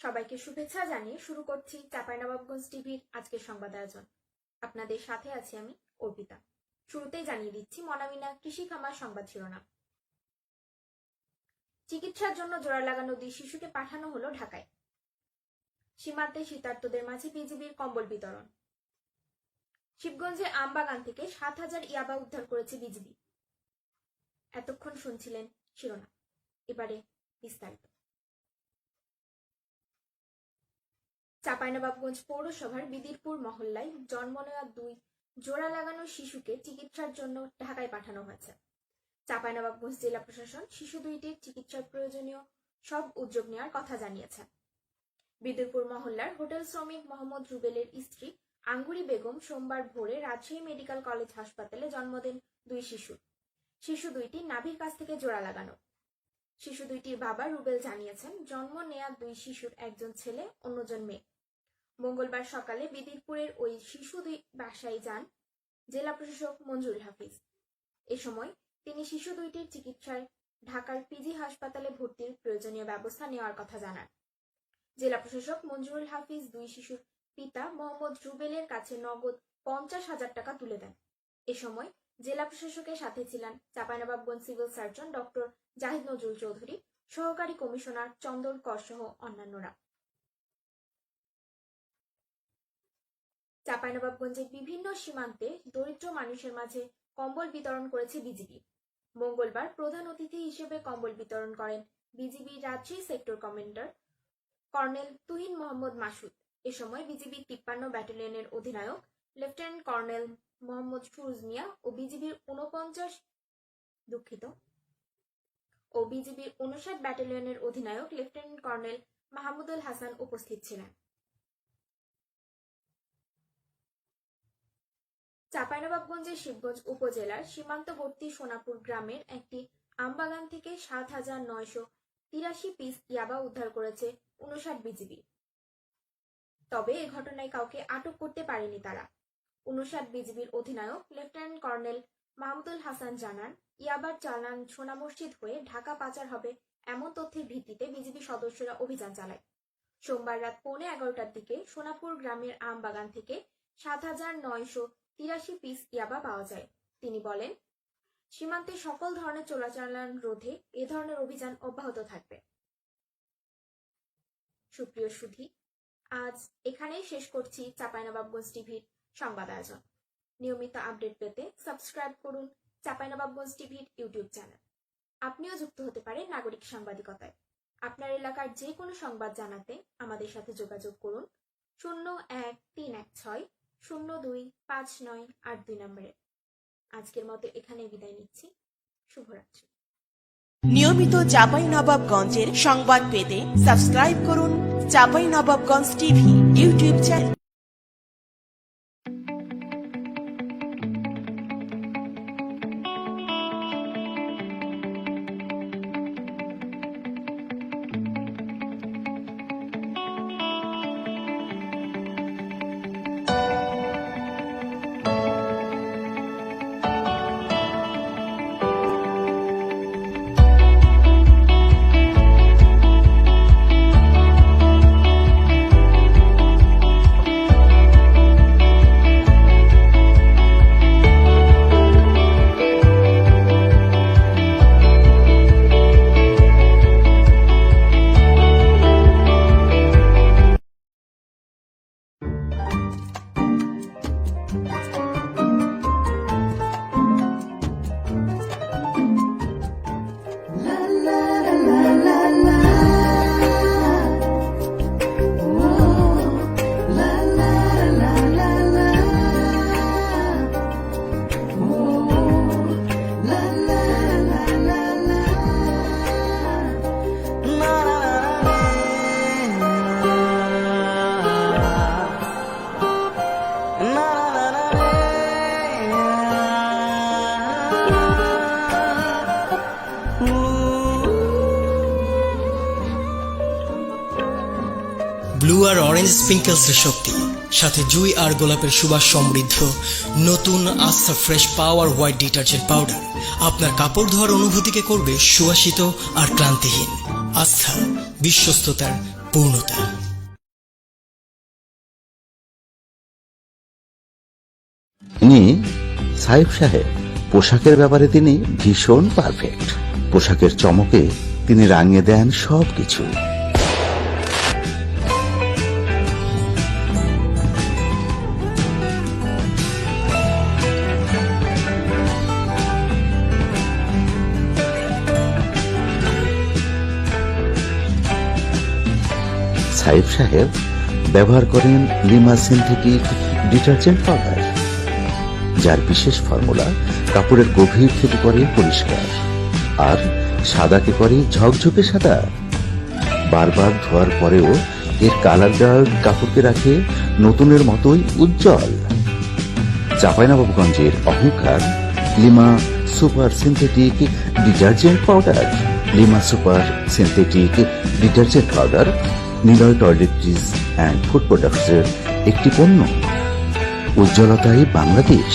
সবাইকে শুভেচ্ছা জানিয়ে শুরু করছি চাঁপাইনবাবগঞ্জ টিভির আজকের সংবাদ আয়োজন। আপনাদের সাথে আছি আমি, অর্পিতা। শুরুতেই জানিয়ে দিচ্ছি, মনামিনা কৃষি খামার সংবাদ শিরোনাম। চিকিৎসার জন্য জোড়া লাগানো দুই শিশুকে পাঠানো হলো ঢাকায়। সীমান্তে শীতার্তদের মাঝে বিজিবির কম্বল বিতরণ। শিবগঞ্জে আমবাগান থেকে সাত হাজার ইয়াবা উদ্ধার করেছে বিজিবি। এতক্ষণ শুনছিলেন শিরোনাম। এবারে বিস্তারিত। চাঁপাইনবাবগঞ্জ পৌরসভার বিদিরপুর মহল্লায় জন্ম নেওয়া দুই জোড়া লাগানো শিশুকে চিকিৎসার জন্য ঢাকায় পাঠানো হয়েছে। চাঁপাইনবাবগঞ্জ জেলা প্রশাসন শিশু দুইটির চিকিৎসার প্রয়োজনীয় সব উদ্যোগ নেওয়ার কথা জানিয়েছে। বিদুরপুর মহল্লার হোটেল শ্রমিক মোহাম্মদ রুবেলের স্ত্রী আঙ্গুরি বেগম সোমবার ভোরে রাজশাহী মেডিকেল কলেজ হাসপাতালে জন্ম দেন দুই শিশু। শিশু দুইটি নাভির কাছ থেকে জোড়া লাগানো। শিশু দুইটির বাবা রুবেল জানিয়েছেন, জন্ম নেয়া দুই শিশুর একজন ছেলে, অন্যজন মেয়ে। মঙ্গলবার সকালে বিদিরপুরের ওই শিশু দুই বাসায় যান জেলা প্রশাসক মঞ্জুরুল হাফিজ। এ সময় তিনি শিশু দুইটির চিকিৎসায় ঢাকার পিজি হাসপাতালে ভর্তির প্রয়োজনীয় ব্যবস্থা নেওয়ার কথা জানান। জেলা প্রশাসক মঞ্জুরুল হাফিজ দুই শিশুর পিতা মোহাম্মদ রুবেলের কাছে নগদ পঞ্চাশ হাজার টাকা তুলে দেন। এ সময় জেলা প্রশাসকের সাথে ছিলেন Chapainawabganj civil surgeon doctor Zahid Nazrul Chowdhury, সহকারী কমিশনার চন্দন কর সহ অন্যান্যরা। চাঁপাইনবাবগঞ্জের বিভিন্ন সীমান্তে দরিদ্র মানুষের মাঝে কম্বল বিতরণ করেছে বিজিবি। মঙ্গলবার প্রধান অতিথি হিসেবে কম্বল বিতরণ করেন BGB Rajshahi sector commander colonel Tuhin Mohammad Masud. এ সময় বিজিবি তিপ্পান্ন ব্যাটালিয়নের অধিনায়ক, লেফটেন্যান্ট কর্নেল মোহাম্মদ সুরুজ মিয়া ও বিজিবির উনপঞ্চাশ দুঃখিত ও বিজিবির উনষাট ব্যাটালিয়নের অধিনায়ক লেফটেন্যান্ট কর্নেল মাহমুদুল হাসান উপস্থিত ছিলেন। চাঁপাইনবাবগঞ্জের শিবগঞ্জ উপজেলার সীমান্তবর্তী সোনাপুর গ্রামের একটি আমবাগান থেকে সাত হাজার নয়শো তিরাশি পিস ইয়াবা উদ্ধার করেছে উনষাট বিজিবি। তবে এ ঘটনায় কাউকে আটক করতে পারেনি তারা। উনষাট বিজিবির অধিনায়ক লেফটেন্যান্ট কর্নেল মাহমুদুল হাসান জানান, ইয়াবার চালান সোনা মসজিদ হয়ে ঢাকা পাচার হবে এমন তথ্যের ভিত্তিতে বিজেপি সদস্যরা অভিযান চালায়। সোমবার রাত পৌনে এগারোটার দিকে সোনাপুর গ্রামের আম বাগান থেকে সাত হাজার নয়শো তিরাশি পিস ইয়াবা পাওয়া যায়। তিনি বলেন, সীমান্তে সকল ধরনের চোরাচালান রোধে এ ধরনের অভিযান অব্যাহত থাকবে। সুপ্রিয় সুধী, আজ এখানেই শেষ করছি চাঁপাইনবাবগঞ্জ টিভির সংবাদ আয়োজন। নিয়মিত আপডেট পেতে সাবস্ক্রাইব করুন চাঁপাইনবাবগঞ্জ টিভির ইউটিউব চ্যানেল। আপনিও যুক্ত হতে পারেন নাগরিক সাংবাদিকতায়। আপনার এলাকার যে কোনো সংবাদ জানাতে আমাদের সাথে যোগাযোগ করুন শূন্য এক তিন এক ছয় শূন্য দুই পাঁচ নয় আট দুই নম্বরে। আজকের মতো এখানে বিদায় নিচ্ছি। শুভরাত্রি। নিয়মিত চাপাই নবাবগঞ্জের সংবাদ পেতে সাবস্ক্রাইব করুন Chapai Nawabganj TV YouTube channel. Blue আর অরেঞ্জ স্প্রিঙ্কেলসের শক্তি, সাথে জুই আর গোলাপের সুবাস সমৃদ্ধ, নতুন Astha fresh power white detergent powder. আপনার কাপড় ধোয়ার অনুভূতিকে করবে সুবাসিত আর ক্লান্তিহীন। আস্থা, বিশ্বস্ততার পূর্ণতা। ইনি সাহেব সাহেব। পোশাকের ব্যাপারে তিনি ভীষণ পারফেক্ট। পোশাকের চমকে তিনি রাঙিয়ে দেন সবকিছু। সাহেব সাহেব ব্যবহার করেন লিমা সিনথেটিক ডিটারজেন্ট পাউডার, যার বিশেষ ফর্মুলা কাপড়ের গভীর থেকে করে পরিষ্কার আর সাদাকে করে ঝকঝকে সাদা। বারবার ধোয়ার পরেও এর কালার দেওয়ার কাপড়কে রাখে নতুনের মতোই উজ্জ্বল। চাঁপাইনবাবগঞ্জের অহংকার Lima super synthetic detergent powder, Lima super synthetic detergent powder Niloy toiletries and food প্রোডাক্টসের একটি পণ্য। উজ্জ্বলতাই বাংলাদেশ।